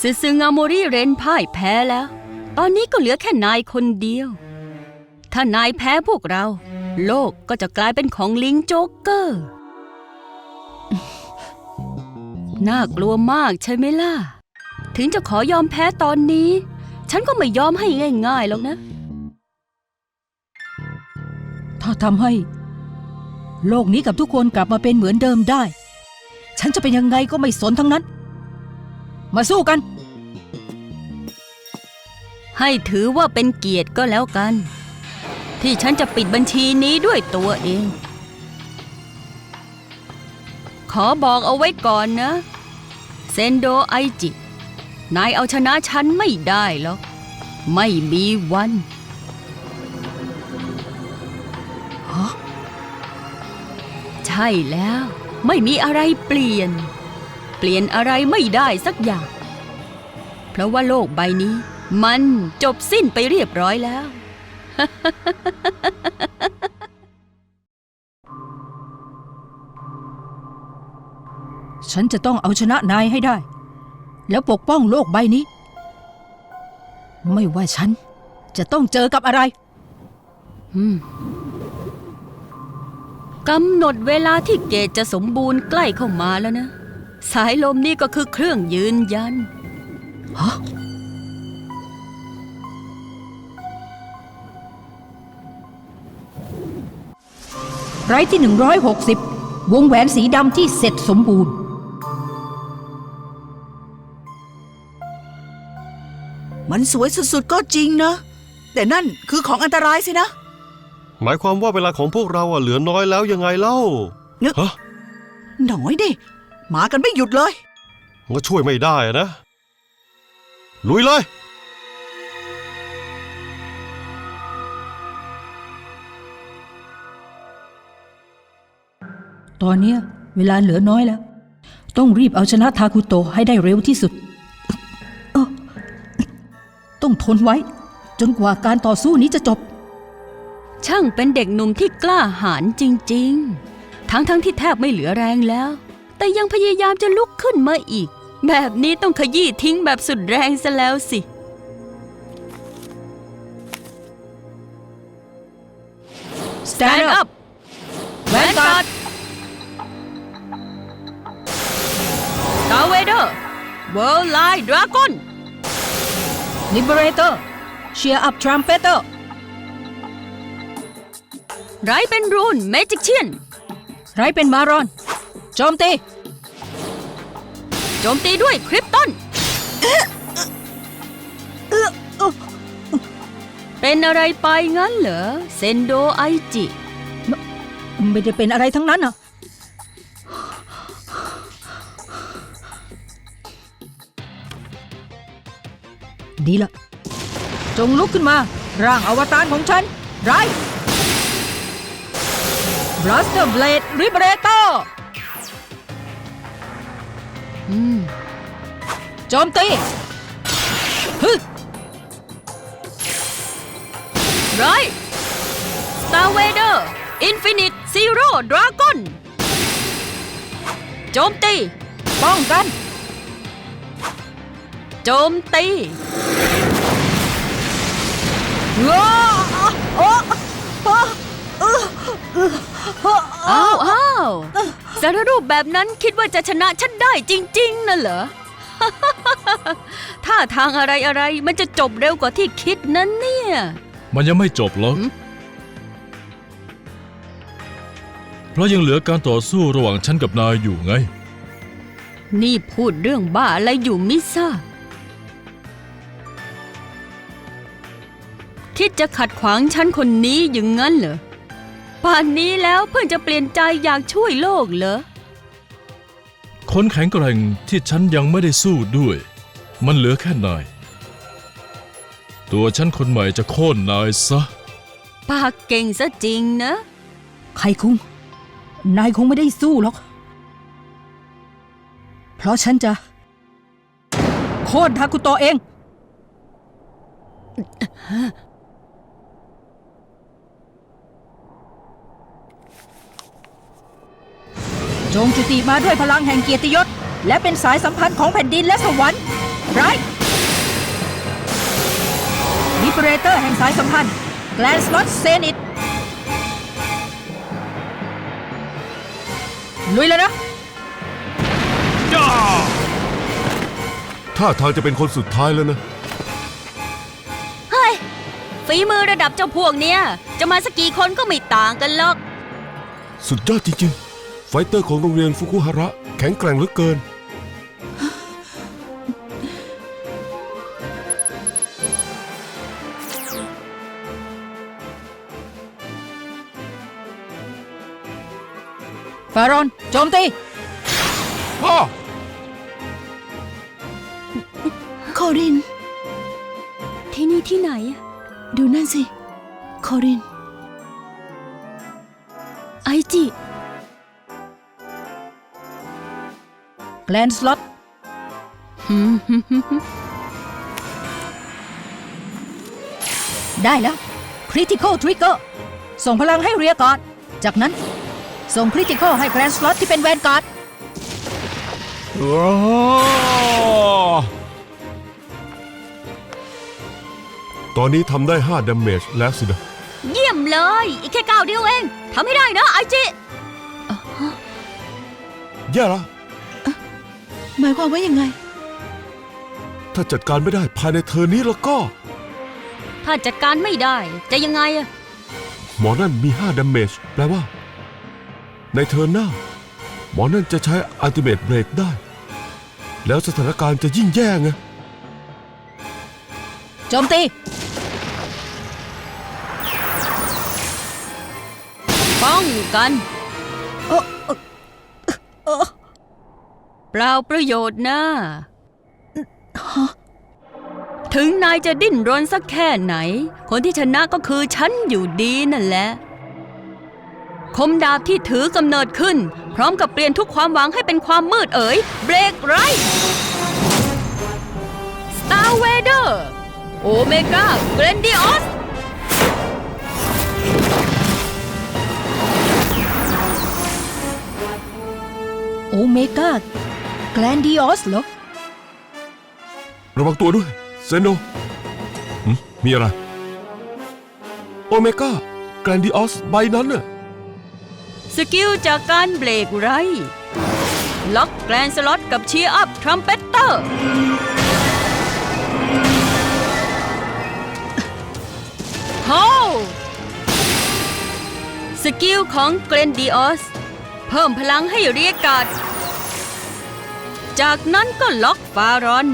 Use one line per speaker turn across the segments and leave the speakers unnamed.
ซึซึงาโมริเรนพ่ายแพ้แล้ว ตอนนี้ก็เหลือแค่นายคนเดียว ถ้านายแพ้พวกเรา โลกก็จะกลายเป็นของลิงโจ๊กเกอร์ น่ากลัวมากใช่ไหมล่ะ ถึงจะขอยอมแพ้ตอนนี้ ฉันก็ไม่ยอมให้ง่ายๆหรอกนะ
ถ้าทำให้ โลกนี้กับทุกคนกลับมาเป็นเหมือนเดิมได้ ฉันจะเป็นยังไงก็ไม่สนทั้งนั้น มาสู้กัน
ให้ถือว่าเป็นเกียรติก็แล้วกัน ที่ฉันจะปิดบัญชีนี้ด้วยตัวเอง ขอบอกเอาไว้ก่อนนะ เซนโดไอจิ นายเอาชนะฉันไม่ได้หรอก ไม่มีวัน
ฮะ
ใช่แล้ว ไม่มีอะไรเปลี่ยน เปลี่ยนอะไรไม่ได้สักอย่าง เพราะว่าโลกใบนี้ มันจบสิ้นไปเรียบร้อยแล้ว
ฉันจะต้องเอาชนะนายให้ได้ แล้วปกป้องโลกใบนี้ ไม่ว่าฉัน จะต้องเจอกับอะไร
อืมกำหนดเวลาที่เกตจะสมบูรณ์ใกล้เข้ามาแล้วนะ สายลมนี่ก็คือเครื่องยืนยัน
ฮะไรที่ 160 วงแหวนสีดำที่เสร็จสมบูรณ์
มันสวยสุดๆก็จริงนะ แต่นั่นคือของอันตรายสินะ
หมายความว่าเวลาของพวกเราอะเหลือน้อยแล้วยังไงเล่า
เนอะ
ฮะ
หน่อยดิ มากันไม่หยุดเลย
ก็ช่วยไม่ได้อะนะ ลุยเลย
ตอนเนี้ยเวลาเหลือน้อยแล้ว ต้องรีบเอาชนะทาคุโตะให้ได้เร็วที่สุดเอ้อต้องทนไว้ จนกว่าการต่อสู้นี้จะจบ
ช่างเป็นเด็กหนุ่มที่กล้าหาญจริง ๆ ทั้งๆที่แทบไม่เหลือแรงแล้ว แต่ยังพยายามจะลุกขึ้นมาอีก แบบนี้ต้องขยี้ทิ้งแบบสุดแรงซะแล้วสิ Stand up Vanguard Star Vader World Line Dragon
Liberator Cheer up Trumpeter
ไรเป็นรูน Magician
ไรเป็นมารอน โจมตี
โจมตีด้วยคริปตันเป็นอะไรไปงั้นเหรอ เซนโดไอจิ
ไม่ได้เป็นอะไรทั้งนั้นอะ ดีละ จงลุกขึ้นมา ร่างอวตารของฉัน ไร Blaster Blade Liberator
อืม
โจมตีฮึ
ไร Star Vader Infinite Zero Dragon โจมตี
ป้องกัน
โจมตี
อ้าอ้าอ้
อ้าวอ้าว สารรูปแบบนั้นคิดว่าจะชนะฉันได้จริง ๆน่ะเหรอท่าทางอะไรอะไรๆมันจะจบเร็วกว่าที่คิดนั้นเนี่ย
มันยังไม่จบหรอก
หืม
เพราะยังเหลือการต่อสู้ระหว่างฉันกับนายอยู่ไง
นี่พูดเรื่องบ้าอะไรอยู่มิซ่าบคิดจะขัดขวางฉันคนนี้อย่างนั้นเหรอ ป่านนี้แล้วเพิ่งจะเปลี่ยนใจอยากช่วยโลกเหรอ
คนแข็งแกร่งที่ฉันยังไม่ได้สู้ด้วย มันเหลือแค่นาย ตัวฉันคนใหม่จะโค่นนายซะ
ปากเก่งซะจริงนะ
ใครคุงนายคงไม่ได้สู้หรอก เพราะฉันจะ โค่นทาคุโตะเอง จงจุติมาด้วยพลังแห่งเกียรติยศ และเป็นสายสัมพันธ์ของแผ่นดินและสวรรค์แรไรลิเบเรเตอร์แห่งสายสัมพันธ์แกลนสลอตเซนิตลุยแล้วนะ
ท่าทางจะเป็นคนสุดท้ายแล้วนะ
เฮ้ย ฝีมือระดับเจ้าพวกเนี้ย จะมาสักกี่คนก็ไม่ต่างกันหรอก
สุดยอดจริงๆ ไฟเตอร์ของโรงเรียนฟุกุฮาระ แข็งแกร่งเหลือเกิน
ฟารอนโจมตี
พ่อ
โคริน
ที่นี่ที่ไหนอะ
ดูนั่นสิ โคริน
ไอจิ
แกลนสลอตได้แล้วคริติคอลทริกเกอร์ส่งพลังให้เรียก่อนจากนั้น ส่งคริติคอลให้แกรนสลอตที่เป็นแวนการ์ด
ตอนนี้ทำได้5 damage แล้วสินะ
เยี่ยมเลย อีกแค่ก้าวเดียวเอง ทำให้ได้นะไอจิ
แย่ละ
หมายความว่ายังไง
ถ้าจัดการไม่ได้ภายในเทอร์นนี้แล้วก็
ถ้าจัดการไม่ได้จะยังไงอะ
หมอนั่นมี5 damage แปลว่า ในเทอร์นหน้า หมอนั่นจะใช้อัลติเม e เบรกได้ แล้วสถานการณ์จะยิ่งแย่ไง
โจมตี
ป้องกัน
เออเอ่อเออ
เปล่าประโยชน์นะถึงนายจะดิ้นรนสักแค่ไหน คนที่ชนะก็คือฉันอยู่ดีนั่นแหละ คมดาบที่ถือกำเนิดขึ้น พร้อมกับเปลี่ยนทุกความหวังให้เป็นความมืดเอ๋ย เบรกไรสตาร์เวเดอร์โอเมก้าเกรนดิออส
โอเมก้า แกลนดิออสเหรอ
ระวังตัวด้วย เซโนหึมีอะไร โอเมก้าแกรนดิออสใบนั้นน่ะ
สกิลจากการเบรกไร ล็อกแกรนสล็อตกับเชียร์อัพทรัมเป็ตเตอร์ โฮสกิลของเกรนดิออส เพิ่มพลังให้เรียกการ์ด จากนั้นก็ล็อกฟารอน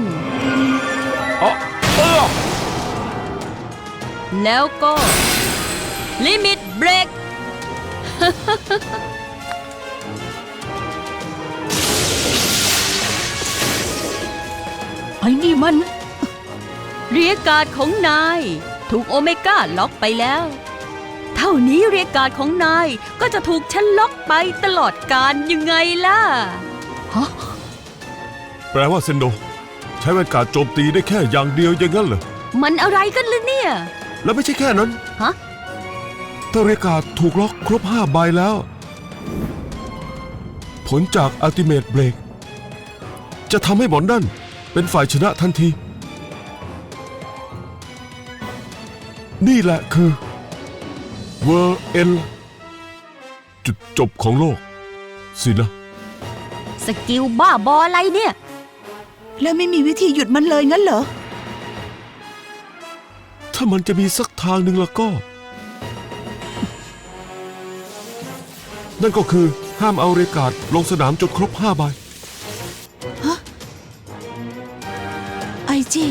อ๋อเออ
แล้วก็ ลิมิตเบรก
ไอ้นี่มัน
เรียกการ์ดของนาย ถูกโอเมก้าล็อกไปแล้ว เท่านี้เรียกการ์ดของนายก็จะถูกฉันล็อกไปตลอดการยังไงล่ะ
แป ลว่าเซนโด ใช้แวนการ์ดโจมตีได้แค่อย่างเดียวอย่างนั้นเหรอ
มันอะไรกันล่ะเนี่ย
แล้วไม่ใช่แค่นั้น
ฮะ
ถ้าเรยกการ์ดถูกล็อกครบ5ใบแล้ว ผลจากอัลติเม e เบรกจะทำให้หมอนนั่นเป็นฝ่ายชนะทันที นี่แหละคือ World End จุดจบของโลก สินะ
สกิลบ้าบออะไรเนี่ย
แล้วไม่มีวิธีหยุดมันเลยงั้นเหรอ
ถ้ามันจะมีสักทางหนึ่งแล้วก็ นั่นก็คือห้ามเอาเรยกาดลงสนามจนครบ5ใบ
ไอจี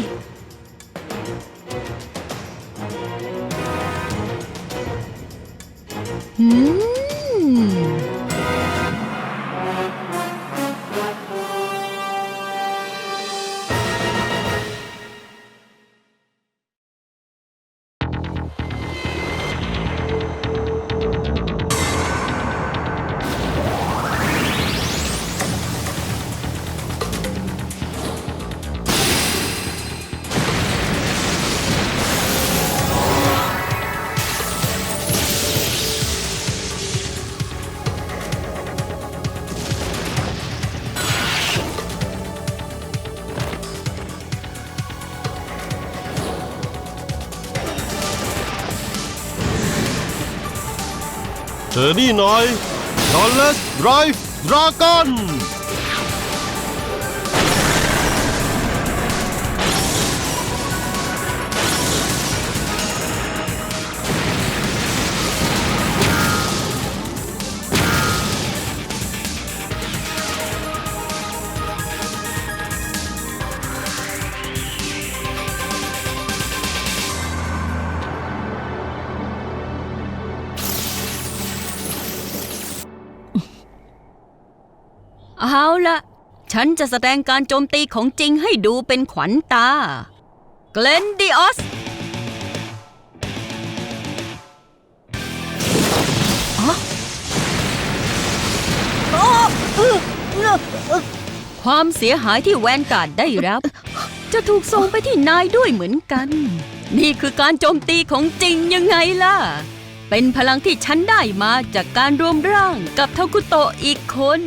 เจอนี่หน่อยดอนเลสไรฟ์ดราก้อน
เอาละฉันจะแสดงการโจมตีของจริงให้ดูเป็นขวัญตา เกลนดิออสความเสียหายที่แวนการ์ดได้รับ จะถูกส่งไปที่นายด้วยเหมือนกัน นี่คือการโจมตีของจริงยังไงล่ะ เป็นพลังที่ฉันได้มาจากการรวมร่างกับเทาคุโตะอีกคน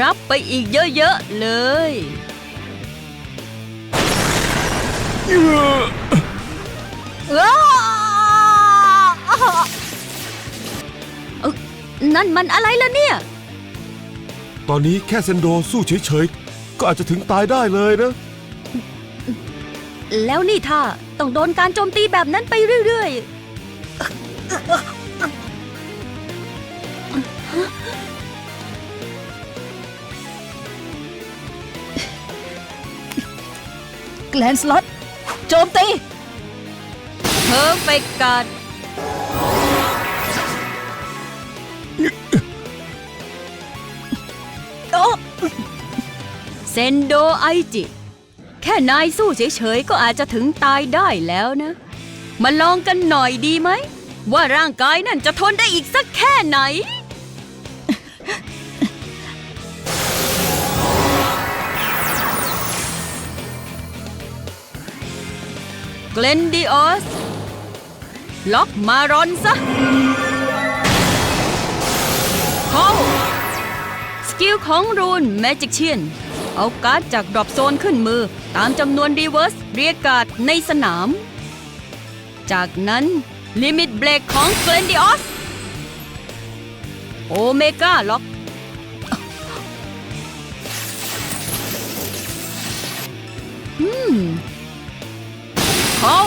รับไปอีกเยอะๆเลยเอ้านั่นมันอะไรล่ะเนี่ย
ตอนนี้แค่เซนโดสู้เฉยๆ ก็อาจจะถึงตายได้เลยนะ
แล้วนี่ถ้าต้องโดนการโจมตีแบบนั้นไปเรื่อย
แกลนสล็อตโจมตี
ๆเพอร์เฟกการ์ดเซนโดไอจิ แค่นายสู้เฉยๆ ก็อาจจะถึงตายได้แล้วนะ มาลองกันหน่อยดีไหม ว่าร่างกายนั่นจะทนได้อีกสักแค่ไหน เกลนดิออส ล็อกมารอนซะเข้าสกิลของรูนแมจิกเชียน เอาการ์ดจากดรอปโซนขึ้นมือตามจำนวนรีเวิร์สเรียกการ์ดในสนาม จากนั้นลิมิตเบรกของเกลนดิออส โอเมก้าล็อกอืมา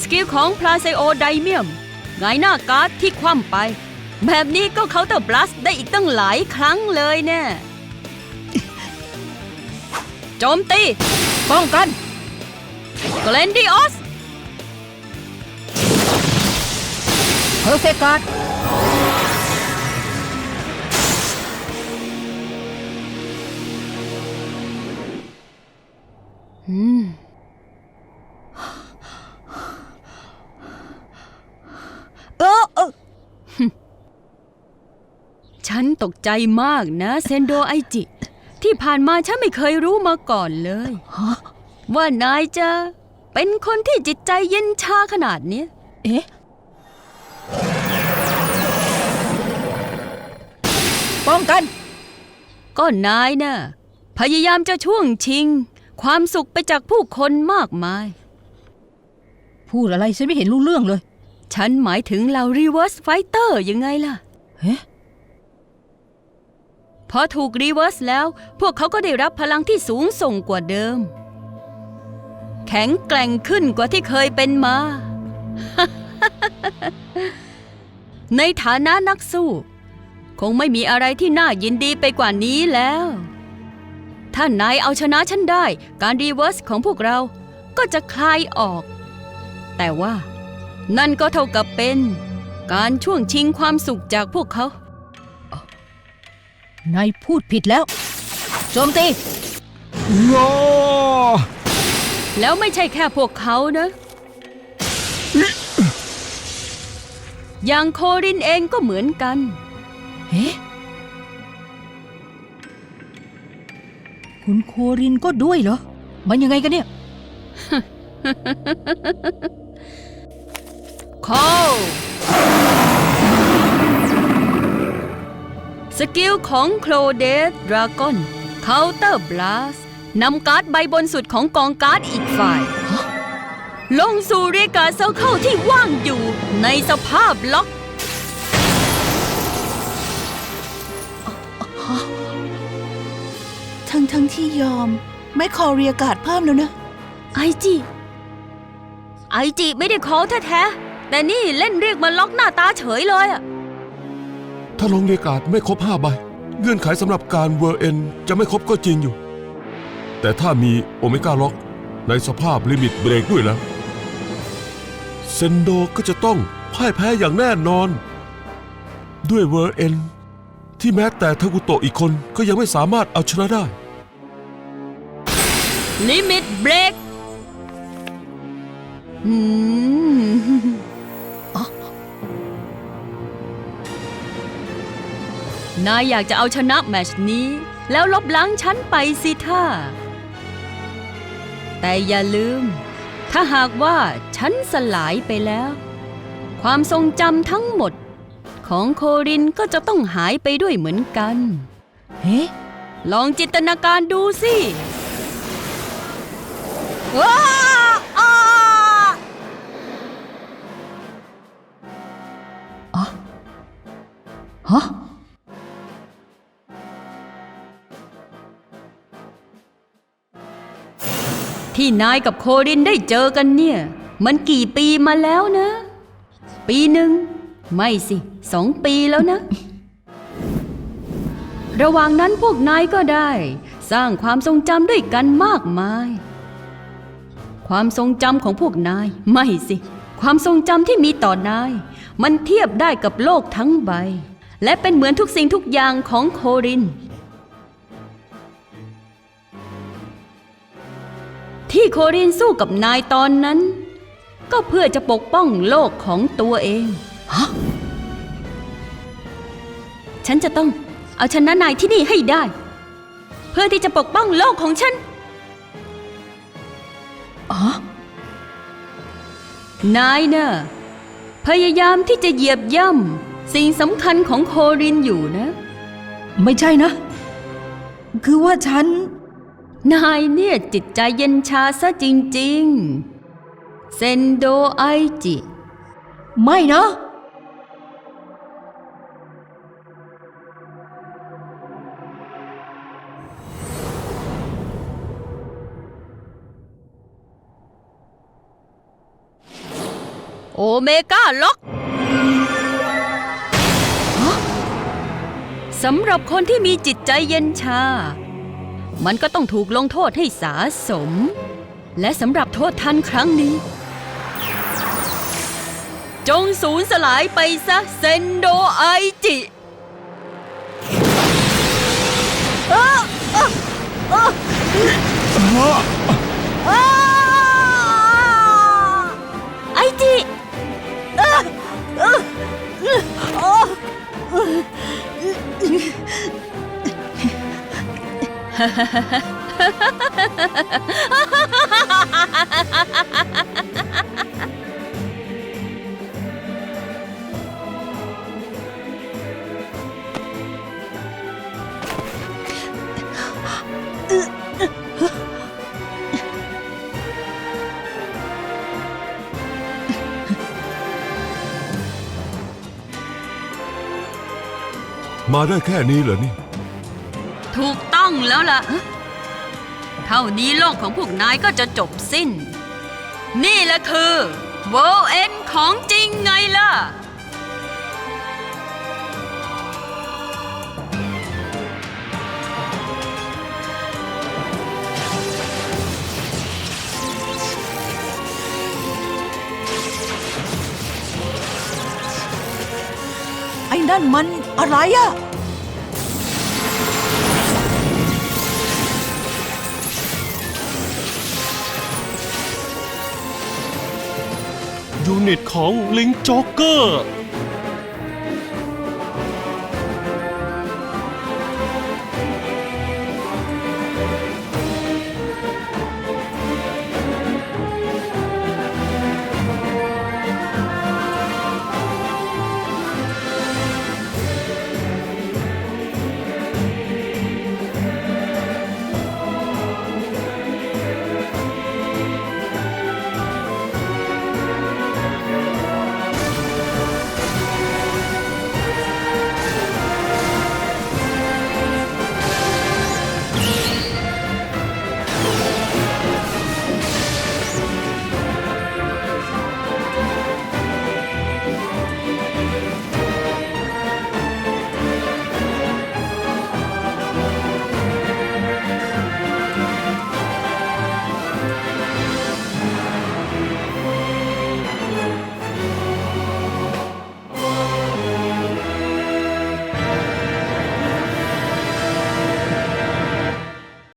สกิลของพลาเซโอไดเมียมไงหน้าการ์ดที่คว่ำไป แบบนี้ก็เคาน์เตอร์บลัสได้อีกตั้งหลายครั้งเลยแน่โจมตี
ป้องกัน
เกลนดิออส
เพอร์เฟกการ์ด
อืม
เออเออ
ฉันตกใจมากนะเซนโดไอจิ ที่ผ่านมาฉันไม่เคยรู้มาก่อนเลย ว่านายจะเป็นคนที่จิตใจเย็นชาขนาดเนี้ย
เอ๊ะป้องกัน
ก็นายน่ะพยายามจะช่วงชิง ความสุขไปจากผู้คนมากมาย
พูดอะไรฉันไม่เห็นรู้เรื่องเลย
ฉันหมายถึงเหล่ารีเวิร์สไฟเตอร์ยังไงล่ะ
เอ๊ะ
พอถูกรีเวิร์สแล้ว พวกเขาก็ได้รับพลังที่สูงส่งกว่าเดิม แข็งแกร่งขึ้นกว่าที่เคยเป็นมา ในฐานะนักสู้ คงไม่มีอะไรที่น่ายินดีไปกว่านี้แล้ว ถ้านายเอาชนะฉันได้ การรีเวิร์สของพวกเราก็จะคลายออก แต่ว่า นั่นก็เท่ากับเป็น การช่วงชิงความสุขจากพวกเขา
นายพูดผิดแล้ว โจมตี
แล้วไม่ใช่แค่พวกเขานะ อย่างโครินเองก็เหมือนกัน
เอ๊ะคุณโครินก็ด้วยเหรอ มันยังไงกันเนี่ย
คอ สกิลของโคลเดสดราก้อนเคาน์เตอร์บลัสนำการ์ดใบบนสุดของกองการ์ดอีกฝ่าย ลงสู่เรียกาเซอร์เคิลที่ว่างอยู่ในสภาพล็อก
ทั้งทั้งที่ยอม ไม่ขอเรียกการ์ดเพิ่มแล้วนะ
ไอจิไอจิไม่ได้ขอแท้ๆแต่นี่เล่นเรียกมาล็อกหน้าตาเฉยเลยอะ
ถ้าลงเรียกาศไม่ครบห้าใบ เงื่อนไขสำหรับการเวอร์เอนจะไม่ครบก็จริงอยู่ แต่ถ้ามีโอเมก้าล็อกในสภาพลิมิตเบรกด้วยแล้ว เซนโดก็จะต้องพ่ายแพ้อย่างแน่นอน ด้วยเวอร์เอนที่แม้แต่ทากุโตะอีกคนก็ยังไม่สามารถเอาชนะได้
ลิมิตเบรกอืม นายอยากจะเอาชนะแมตชนี้ แล้วลบล้างฉันไปสิท่า แต่อย่าลืม ถ้าหากว่าฉันสลายไปแล้ว ความทรงจำทั้งหมด ของโครินก็จะต้องหายไปด้วยเหมือนกัน
เฮ้
ลองจินตนาการดูสิว้าอ้า ที่นายกับโครินได้เจอกันเนี่ย มันกี่ปีมาแล้วนะ ปีหนึ่ง ไม่สิสองปีแล้วนะ ระหว่างนั้นพวกนายก็ได้ สร้างความทรงจำด้วยกันมากมาย ความทรงจำของพวกนาย ไม่สิ ความทรงจำที่มีต่อนาย มันเทียบได้กับโลกทั้งใบ และเป็นเหมือนทุกสิ่งทุกอย่างของโคริน ที่โครินสู้กับนายตอนนั้น ก็เพื่อจะปกป้องโลกของตัวเอง
ฮะ
ฉันจะต้องเอาชนะนายที่นี่ให้ได้ เพื่อที่จะปกป้องโลกของฉัน
อ๋อ
นายเนะ่ะพยายามที่จะเหยียบย่ำสิ่งสำคัญของโครินอยู่นะ
ไม่ใช่นะ คือว่าฉัน
นายเนี่ยจิตใจเย็นชาซะจริงๆ เซนโดไอจิ
ไม่นะ
โอเมก้าล็อกสำหรับคนที่มีจิตใจเย็นชา มันก็ต้องถูกลงโทษให้สาสม และสำหรับโทษทันครั้งนี้ จงสูญสลายไปซะเซนโดไอจิไอจิ
มาได้แค่นี้เหรอนี่
ถูก ต้องแล้วล่ะ เท่านี้โลกของพวกนายก็จะจบสิ้น นี่แหละคือโวเอ็นของจริงไงล่ะ
ไอ้นั่นมันอะไรอะ
ยูนิตของลิงจ็อกเกอร์